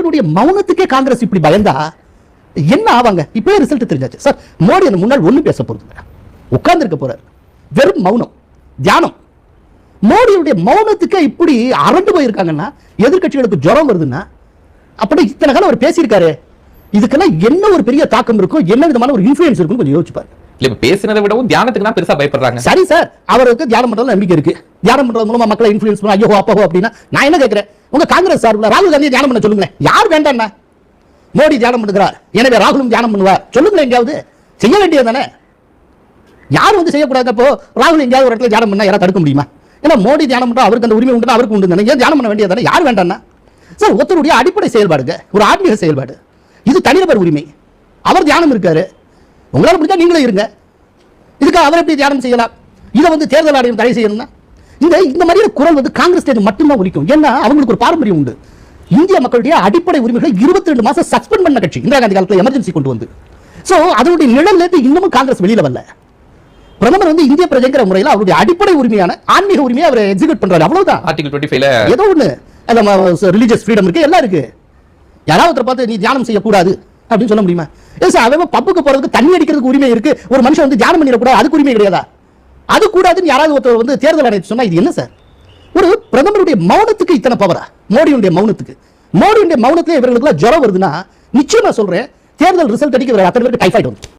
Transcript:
மோடியினுடைய மௌனத்துக்கே காங்கிரஸ் இப்படி பயந்தா என்ன ஆவாங்க? இப்பவே ரிசல்ட் தெரிஞ்சாச்சு. சார் மோடி அந்த முன்னாள் ஒண்ணு பேச போறது உட்கார்ந்து இருக்க போறாரு. வெறும் மௌனம் தியானம். மோடியுடைய மௌனத்துக்கு இப்படி அரண்டு போயிருக்காங்கன்னா எதிர்க்கட்சிகளுக்கு ஜுரம் வருதுன்னா அப்படி இத்தனை காலம் அவர் பேசியிருக்காரு. இதுக்கெல்லாம் என்ன ஒரு பெரிய தாக்கம் இருக்கும் என்ன விதமான ஒரு இன்ஃபுளுன்ஸ் இருக்குன்னு கொஞ்சம் யோசிச்சு பாருங்க இல்ல பேசினதை விடவும் தியானத்துக்கு தான் பெருசா பயப்படுறாங்க. சரி சார். அவருக்கு தியானம் பண்றது நம்பிக்கை இருக்கு. தியானம் பண்றது மூலமா மக்களை இன்ஃபுளுன்ஸ் பண்ண ஐயோ அப்போ அப்படின்னா நான் என்ன கேட்கிறேன் உங்க காங்கிரஸ் சார்பில் ராகுல் காந்தியை தியானம் பண்ண சொல்லுங்களேன். யார் வேண்டாம் மோடி தியானம் பண்ணுகிறார். எனவே ராகுலும் தியானம் பண்ணுவார். சொல்லுங்களேன் எங்கேயாவது. செய்ய வேண்டியது தானே. யார் வந்து செய்யக்கூடாது அப்போ ராகுல் எங்கேயாவது ஒரு இடத்துல தியானம் பண்ணா யாராவது தடுக்க முடியுமா? ஏன்னா மோடி தியானம் பண்றா அவருக்கு அந்த உரிமை உண்டு அவருக்கு உண்டு ஏன் தியானம் பண்ண வேண்டியது தானே? யார் வேண்டாம்னா? சார் ஒருத்தருடைய அடிப்படை செயல்பாடுங்க. ஒரு ஆன்மீக செயல்பாடு. இது தனிநபர் உரிமை. அவர் தியானம் இருக்காரு. உங்களால் முடிஞ்சா நீங்களே இருங்க. இதுக்காக அவர் எப்படி தியானம் செய்யலாம்? இதை வந்து தேர்தல் ஆணையம் தடை செய்யணும்னா? இந்த இந்த மாதிரியான குரல் வந்து காங்கிரஸ் தேர்தல் மட்டும்தான் ஒலிக்கும். ஏன்னா அவங்களுக்கு ஒரு பாரம்பரியம் உண்டு. இந்திய மக்களுடைய அடிப்படை உரிமைகளை இருபத்தி ரெண்டு மாசம் சஸ்பெண்ட் பண்ண கட்சி இந்திரா காந்தி காலத்தில் எமர்ஜென்சி கொண்டு வந்து. சோ அதனுடைய நிழல்ல இருந்து இன்னமும் காங்கிரஸ் வெளியில வரல. பிரதமர் வந்து இந்திய பிரஜைங்கிற முறையில் அவருடைய அடிப்படை உரிமையான ஆன்மீக உரிமையை அவர் எக்ஸிக்யூட் பண்றாரு. அவ்வளவுதான். ஆர்டிகல் டுவெண்ட்டி ஃபைவ்ல ஏதோ ஒண்ணு. ரிலீஜியஸ் ஃப்ரீடம் இருக்கு எல்லாம் இருக்கு. யாராவது ஒருத்தரை பார்த்து நீ தியானம் செய்யக்கூடாது அப்படின்னு சொல்ல முடியுமா? ஏன் சார் அவன் பப்புக்கு போறதுக்கு தண்ணி அடிக்கிறதுக்கு உரிமை இருக்கு. ஒரு மனுஷன் வந்து தியானம் பண்ணிடக்கூடாது அதுக்கு உரிமை கிடையாதா? அது கூடாதுன்னு யாராவது ஒருத்தர் வந்து தேர்தல் ஆணையத்தை சொன்னா இது என்ன சார்? ஒரு பிரதமருடைய மௌனத்துக்கு இத்தனை பவரா மோடியுடைய மௌனத்துக்கு. மோடியுடைய மௌனத்திலே இவர்களுக்கு ஜுரம் வருதுன்னா நிச்சயம் நான் சொல்றேன் தேர்தல் ரிசல்ட் அடிக்க அத்தனை பேருக்கு டைஃபாய்டு வந்து